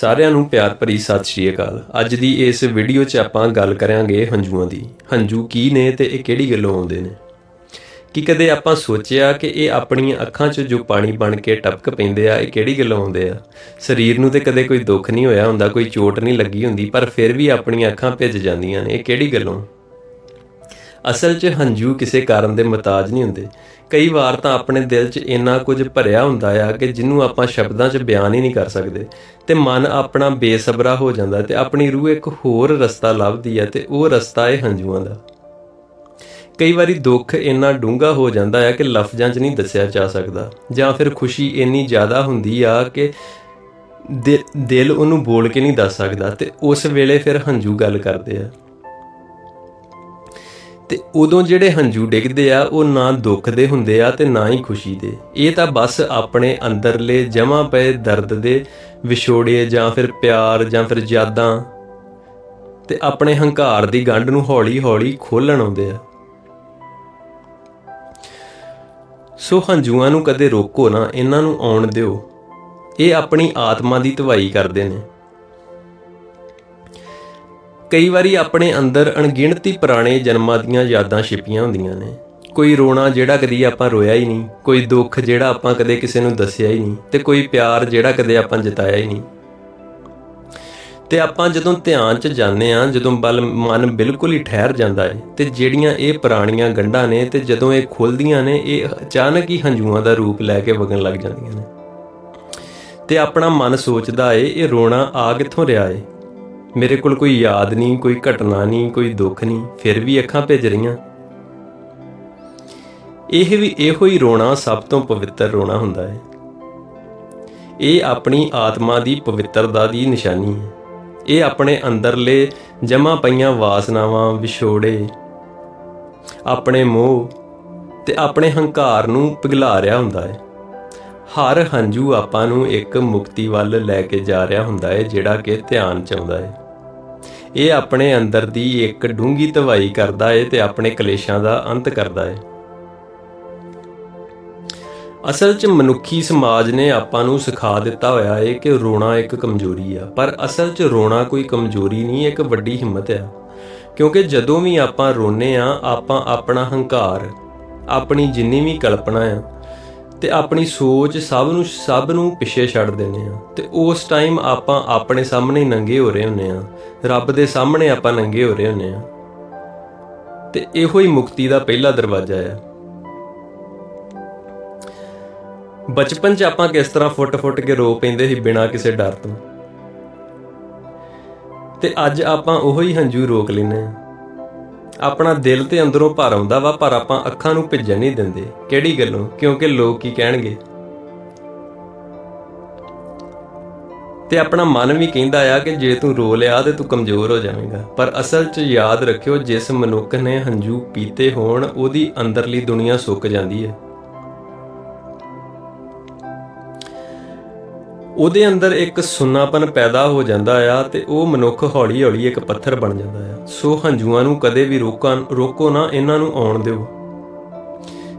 ਸਾਰਿਆਂ ਨੂੰ ਪਿਆਰ ਭਰੀ ਸਤਿ ਸ਼੍ਰੀ ਅਕਾਲ। ਅੱਜ ਦੀ ਇਸ ਵੀਡੀਓ 'ਚ ਆਪਾਂ ਗੱਲ ਕਰਾਂਗੇ ਹੰਝੂਆਂ ਦੀ। ਹੰਝੂ ਕੀ ਨੇ ਤੇ ਇਹ ਕਿਹੜੀ ਗੱਲੋਂ ਆਉਂਦੇ ਨੇ? ਕੀ ਕਦੇ ਆਪਾਂ ਸੋਚਿਆ ਕਿ ਇਹ ਆਪਣੀਆਂ ਅੱਖਾਂ 'ਚ ਜੋ ਪਾਣੀ ਬਣ ਕੇ ਟਪਕ ਪੈਂਦੇ ਆ, ਇਹ ਕਿਹੜੀ ਗੱਲੋਂ ਆਉਂਦੇ ਆ? ਸਰੀਰ ਨੂੰ ਤੇ ਕਦੇ ਕੋਈ ਦੁੱਖ ਨਹੀਂ ਹੋਇਆ ਹੁੰਦਾ, ਕੋਈ ਚੋਟ ਨਹੀਂ ਲੱਗੀ ਹੁੰਦੀ, ਪਰ ਫਿਰ ਵੀ ਆਪਣੀਆਂ ਅੱਖਾਂ ਭਿੱਜ ਜਾਂਦੀਆਂ ਨੇ, ਇਹ ਕਿਹੜੀ ਗੱਲੋਂ? ਅਸਲ 'ਚ ਹੰਝੂ ਕਿਸੇ ਕਾਰਨ ਦੇ ਮਤਾਜ ਨਹੀਂ ਹੁੰਦੇ। ਕਈ ਵਾਰ ਤਾਂ ਆਪਣੇ ਦਿਲ 'ਚ ਇੰਨਾ ਕੁਝ ਭਰਿਆ ਹੁੰਦਾ ਆ ਕਿ ਜਿਹਨੂੰ ਆਪਾਂ ਸ਼ਬਦਾਂ 'ਚ ਬਿਆਨ ਹੀ ਨਹੀਂ ਕਰ ਸਕਦੇ। ਤੇ ਮਨ ਆਪਣਾ ਬੇਸਬਰਾ ਹੋ ਜਾਂਦਾ ਤੇ ਆਪਣੀ ਰੂਹ ਇੱਕ ਹੋਰ ਰਸਤਾ ਲੱਭਦੀ ਹੈ ਤੇ ਉਹ ਰਸਤਾ ਹੈ ਹੰਝੂਆਂ ਦਾ। ਕਈ ਵਾਰੀ ਦੁੱਖ ਇੰਨਾ ਡੂੰਘਾ ਹੋ ਜਾਂਦਾ ਹੈ ਕਿ ਲਫ਼ਜ਼ਾਂ 'ਚ ਨਹੀਂ ਦੱਸਿਆ ਜਾ ਸਕਦਾ। ਜਾਂ ਫਿਰ ਖੁਸ਼ੀ ਇੰਨੀ ਜ਼ਿਆਦਾ ਹੁੰਦੀ ਆ ਕਿ ਦਿ- ਦਿਲ ਉਹਨੂੰ ਬੋਲ ਕੇ ਨਹੀਂ ਦੱਸ ਸਕਦਾ ਤੇ ਉਸ ਵੇਲੇ ਫਿਰ ਹੰਝੂ ਗੱਲ ਕਰਦੇ ਆ। ਤੇ ਉਦੋਂ ਜਿਹੜੇ ਹੰਝੂ ਡਿੱਗਦੇ ਆ, ਉਹ ਨਾ ਦੁੱਖ ਦੇ ਹੁੰਦੇ ਆ ਤੇ ਨਾ ਹੀ ਖੁਸ਼ੀ ਦੇ। ਇਹ ਤਾਂ ਬਸ ਆਪਣੇ ਅੰਦਰਲੇ ਜਮਾ ਪਏ ਦਰਦ ਦੇ ਵਿਛੋੜੇ ਜਾਂ ਫਿਰ ਪਿਆਰ ਜਾਂ ਫਿਰ ਯਾਦਾਂ ਤੇ ਆਪਣੇ ਹੰਕਾਰ ਦੀ ਗੰਢ ਨੂੰ ਹੌਲੀ-ਹੌਲੀ ਖੋਲਣ ਆਉਂਦੇ ਆ। ਸੋ ਹੰਝੂਆਂ ਨੂੰ ਕਦੇ ਰੋਕੋ ਨਾ, ਇਹਨਾਂ ਨੂੰ ਆਉਣ ਦਿਓ। ਇਹ ਆਪਣੀ ਆਤਮਾ ਦੀ ਧਵਾਈ ਕਰਦੇ ਨੇ। ਕਈ ਵਾਰੀ ਆਪਣੇ ਅੰਦਰ ਅਣਗਿਣਤੀ ਪੁਰਾਣੇ ਜਨਮਾਂ ਦੀਆਂ ਯਾਦਾਂ ਛਿਪੀਆਂ ਹੁੰਦੀਆਂ ਨੇ। ਕੋਈ ਰੋਣਾ ਜਿਹੜਾ ਕਦੀ ਆਪਾਂ ਰੋਇਆ ਹੀ ਨਹੀਂ, ਕੋਈ ਦੁੱਖ ਜਿਹੜਾ ਆਪਾਂ ਕਦੇ ਕਿਸੇ ਨੂੰ ਦੱਸਿਆ ਹੀ ਨਹੀਂ ਤੇ ਕੋਈ ਪਿਆਰ ਜਿਹੜਾ ਕਦੇ ਆਪਾਂ ਜਤਾਇਆ ਹੀ ਨਹੀਂ। ਤੇ ਆਪਾਂ ਜਦੋਂ ਧਿਆਨ 'ਚ ਜਾਂਦੇ ਆ ਜਦੋਂ ਬਲ, ਮਨ ਬਿਲਕੁਲ ਹੀ ਠਹਿਰ ਜਾਂਦਾ ਹੈ ਤੇ ਜਿਹੜੀਆਂ ਇਹ ਪੁਰਾਣੀਆਂ ਗੰਢਾਂ ਨੇ ਤੇ ਜਦੋਂ ਇਹ ਖੁੱਲਦੀਆਂ ਨੇ, ਇਹ ਅਚਾਨਕ ਹੀ ਹੰਝੂਆਂ ਦਾ ਰੂਪ ਲੈ ਕੇ ਵਗਣ ਲੱਗ ਜਾਂਦੀਆਂ ਨੇ। ਤੇ ਆਪਣਾ ਮਨ ਸੋਚਦਾ ਏ ਇਹ ਰੋਣਾ ਆ ਕਿੱਥੋਂ ਰਿਹਾ ਏ ਮੇਰੇ ਕੋਲ ਕੋਈ ਯਾਦ ਨਹੀਂ, ਕੋਈ ਘਟਨਾ ਨਹੀਂ, ਕੋਈ ਦੁੱਖ ਨਹੀਂ, ਫਿਰ ਵੀ ਅੱਖਾਂ ਭਿੱਜ ਰਹੀਆਂ। ਇਹ ਵੀ ਇਹੋ ਹੀ ਰੋਣਾ ਸਭ ਤੋਂ ਪਵਿੱਤਰ ਰੋਣਾ ਹੁੰਦਾ ਹੈ। ਇਹ ਆਪਣੀ ਆਤਮਾ ਦੀ ਪਵਿੱਤਰਤਾ ਦੀ ਨਿਸ਼ਾਨੀ ਹੈ। ਇਹ ਆਪਣੇ ਅੰਦਰਲੇ ਜਮਾ ਪਈਆਂ ਵਾਸਨਾਵਾਂ, ਵਿਛੋੜੇ, ਆਪਣੇ ਮੋਹ ਤੇ ਆਪਣੇ ਹੰਕਾਰ ਨੂੰ ਪਿਘਲਾ ਰਿਹਾ ਹੁੰਦਾ ਹੈ। ਹਰ ਹੰਝੂ ਆਪਾਂ ਨੂੰ ਇੱਕ ਮੁਕਤੀ ਵੱਲ ਲੈ ਕੇ ਜਾ ਰਿਹਾ ਹੁੰਦਾ ਹੈ, ਜਿਹੜਾ ਕਿ ਧਿਆਨ ਚ ਆਉਂਦਾ ਹੈ। ਇਹ ਆਪਣੇ ਅੰਦਰ ਦੀ ਇੱਕ ਡੂੰਗੀ ਤਵਾਈ ਕਰਦਾ ਹੈ ਤੇ ਆਪਣੇ ਕਲੇਸ਼ਾਂ ਦਾ ਅੰਤ ਕਰਦਾ ਹੈ ਅਸਲ 'ਚ ਮਨੁੱਖੀ ਸਮਾਜ ਨੇ ਆਪਾਂ ਨੂੰ ਸਿਖਾ ਦਿੱਤਾ ਹੋਇਆ ਹੈ ਕਿ ਰੋਣਾ ਇੱਕ ਕਮਜ਼ੋਰੀ ਆ। ਪਰ ਅਸਲ 'ਚ ਰੋਣਾ ਕੋਈ ਕਮਜ਼ੋਰੀ ਨਹੀਂ, ਇੱਕ ਵੱਡੀ ਹਿੰਮਤ ਆ। ਕਿਉਂਕਿ ਜਦੋਂ ਵੀ ਆਪਾਂ ਰੋਨੇ ਆ, ਆਪਾਂ ਆਪਣਾ ਹੰਕਾਰ, ਆਪਣੀ ਜਿੰਨੀ ਵੀ ਕਲਪਨਾ ਆ ਤੇ ਆਪਣੀ ਸੋਚ ਸਭ ਨੂੰ ਸਭ ਨੂੰ ਪਿੱਛੇ ਛੱਡ ਦਿੰਦੇ ਆ ਤੇ ਉਸ ਟਾਈਮ ਆਪਾਂ ਆਪਣੇ ਸਾਹਮਣੇ ਹੀ ਨੰਗੇ ਹੋ ਰਹੇ ਹੁੰਨੇ ਆ ਰੱਬ ਦੇ ਸਾਹਮਣੇ ਆਪਾਂ ਨੰਗੇ ਹੋ ਰਹੇ ਹੁੰਨੇ ਆ ਤੇ ਇਹੋ ਹੀ ਮੁਕਤੀ ਦਾ ਪਹਿਲਾ ਦਰਵਾਜ਼ਾ ਆ ਬਚਪਨ 'ਚ ਆਪਾਂ ਕਿਸ ਤਰ੍ਹਾਂ ਫੁੱਟ-ਫੁੱਟ ਕੇ ਰੋ ਪੈਂਦੇ ਸੀ ਬਿਨਾਂ ਕਿਸੇ ਡਰ ਤੋਂ? ਤੇ ਅੱਜ ਆਪਾਂ ਉਹੋ ਹੀ ਹੰਝੂ ਰੋਕ ਲੈਨੇ ਆ ਆਪਣਾ ਦਿਲ ਤੇ ਅੰਦਰੋਂ ਭਰ ਆਉਂਦਾ ਵਾ, ਪਰ ਆਪਾਂ ਅੱਖਾਂ ਨੂੰ ਭਿੱਜਣ ਨਹੀਂ ਦਿੰਦੇ। ਕਿਹੜੀ ਗੱਲੋਂ? ਕਿਉਂਕਿ ਲੋਕ ਕੀ ਕਹਿਣਗੇ? ਤੇ ਆਪਣਾ ਮਨ ਵੀ ਕਹਿੰਦਾ ਆ ਕਿ ਜੇ ਤੂੰ ਰੋ ਲਿਆ ਤੇ ਤੂੰ ਕਮਜ਼ੋਰ ਹੋ ਜਾਵੇਂਗਾ। ਪਰ ਅਸਲ 'ਚ ਯਾਦ ਰੱਖਿਓ, ਜਿਸ ਮਨੁੱਖ ਨੇ ਹੰਝੂ ਪੀਤੇ ਹੋਣ, ਉਹਦੀ ਅੰਦਰਲੀ ਦੁਨੀਆ ਸੁੱਕ ਜਾਂਦੀ ਹੈ। ਉਹਦੇ ਅੰਦਰ ਇੱਕ ਸੁੰਨਾਪਨ ਪੈਦਾ ਹੋ ਜਾਂਦਾ ਆ ਤੇ ਉਹ ਮਨੁੱਖ ਹੌਲੀ-ਹੌਲੀ ਇੱਕ ਪੱਥਰ ਬਣ ਜਾਂਦਾ ਆ। ਸੋ ਹੰਝੂਆਂ ਨੂੰ ਕਦੇ ਵੀ ਰੋਕਾਂ ਰੋਕੋ ਨਾ, ਇਹਨਾਂ ਨੂੰ ਆਉਣ ਦਿਓ।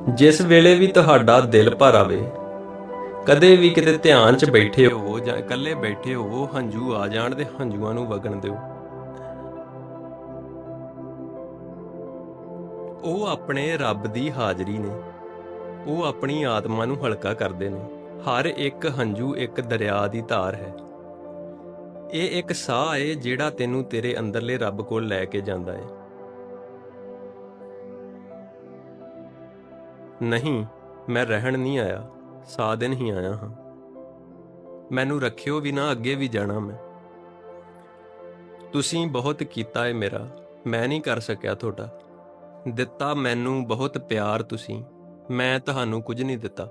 ਜਿਸ ਵੇਲੇ ਵੀ ਤੁਹਾਡਾ ਦਿਲ ਭਰ ਆਵੇ, ਕਦੇ ਵੀ ਕਿਤੇ ਧਿਆਨ 'ਚ ਬੈਠੇ ਹੋਵੋ ਜਾਂ ਇਕੱਲੇ ਬੈਠੇ ਹੋਵੋ ਹੰਝੂ ਆ ਜਾਣ ਤੇ ਹੰਝੂਆਂ ਨੂੰ ਵਗਣ ਦਿਓ। ਉਹ ਆਪਣੇ ਰੱਬ ਦੀ ਹਾਜ਼ਰੀ ਨੇ। ਉਹ ਆਪਣੀ ਆਤਮਾ ਨੂੰ ਹਲਕਾ ਕਰਦੇ ਨੇ। ਹਰ ਇੱਕ ਹੰਝੂ ਇੱਕ ਦਰਿਆ ਦੀ ਧਾਰ ਹੈ। ਇਹ ਇੱਕ ਸਾਹ ਏ ਜਿਹੜਾ ਤੈਨੂੰ ਤੇਰੇ ਅੰਦਰਲੇ ਰੱਬ ਕੋਲ ਲੈ ਕੇ ਜਾਂਦਾ ਹੈ ਨਹੀਂ, ਮੈਂ ਰਹਿਣ ਨਹੀਂ ਆਇਆ, ਸਾਹ ਦਿਨ ਹੀ ਆਇਆ ਹਾਂ। ਮੈਨੂੰ ਰੱਖਿਓ ਵੀ ਨਾ, ਅੱਗੇ ਵੀ ਜਾਣਾ ਮੈਂ। ਤੁਸੀਂ ਬਹੁਤ ਕੀਤਾ ਹੈ ਮੇਰਾ, ਮੈਂ ਨਹੀਂ ਕਰ ਸਕਿਆ ਤੁਹਾਡਾ। ਦਿੱਤਾ ਮੈਨੂੰ ਬਹੁਤ ਪਿਆਰ ਤੁਸੀਂ, ਮੈਂ ਤੁਹਾਨੂੰ ਕੁਝ ਨਹੀਂ ਦਿੱਤਾ।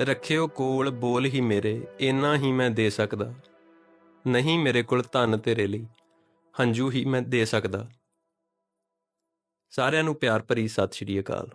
ਰੱਖਿਓ ਕੋਲ ਬੋਲ ਹੀ ਮੇਰੇ ਇੰਨਾ ਹੀ ਮੈਂ ਦੇ ਸਕਦਾ। ਨਹੀਂ ਮੇਰੇ ਕੋਲ ਧਨ ਤੇਰੇ ਲਈ, ਹੰਝੂ ਹੀ ਮੈਂ ਦੇ ਸਕਦਾ। ਸਾਰਿਆਂ ਨੂੰ ਪਿਆਰ ਭਰੀ ਸਤਿ ਸ਼੍ਰੀ ਅਕਾਲ।